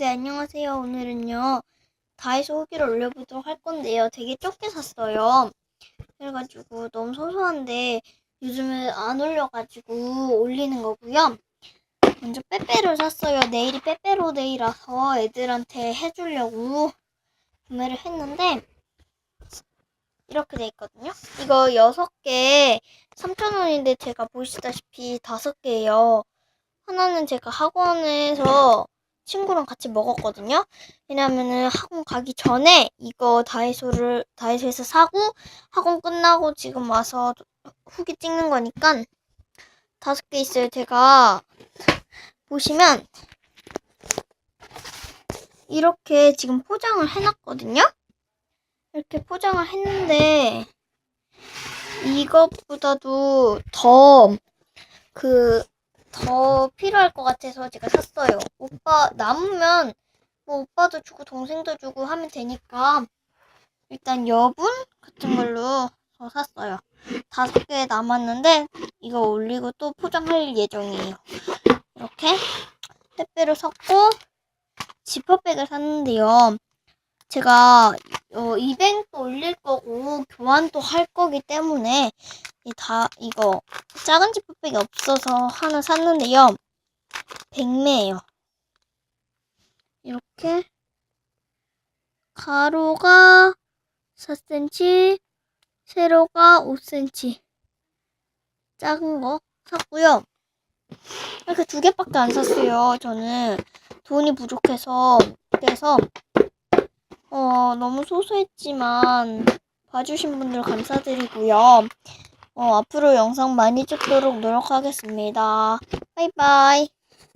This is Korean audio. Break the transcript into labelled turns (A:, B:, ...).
A: 네, 안녕하세요. 오늘은요, 다이소 후기를 올려보도록 할 건데요. 되게 적게 샀어요. 그래가지고 너무 소소한데 요즘에 안 올려가지고 올리는 거고요. 먼저 빼빼로 샀어요. 내일이 빼빼로 데이라서 애들한테 해주려고 구매를 했는데 이렇게 돼 있거든요. 이거 6개 3,000원인데 제가 보시다시피 5개예요. 하나는 제가 학원에서 친구랑 같이 먹었거든요. 왜냐면은 학원 가기 전에 이거 다이소를 다이소에서 사고 학원 끝나고 지금 와서 후기 찍는 거니까 다섯 개 있어요. 제가 보시면 이렇게 지금 포장을 해놨거든요. 이렇게 포장을 했는데 이것보다도 더 그 더 필요할 것 같아서 제가 샀어요. 오빠 남으면 뭐 오빠도 주고 동생도 주고 하면 되니까 일단 여분 같은 걸로 더 샀어요. 다섯 개 남았는데 이거 올리고 또 포장할 예정이에요. 이렇게 택배로 샀고 지퍼백을 샀는데요. 제가 어, 이벤트 올릴 거고 교환도 할 거기 때문에 이 다 이거 작은 지퍼백이 없어서 하나 샀는데요. 백매예요. 이렇게 가로가 4cm, 세로가 5cm 작은 거 샀고요. 이렇게 두 개밖에 안 샀어요. 저는 돈이 부족해서 그래서 어, 너무 소소했지만 봐주신 분들 감사드리고요. 어, 앞으로 영상 많이 찍도록 노력하겠습니다. 바이바이.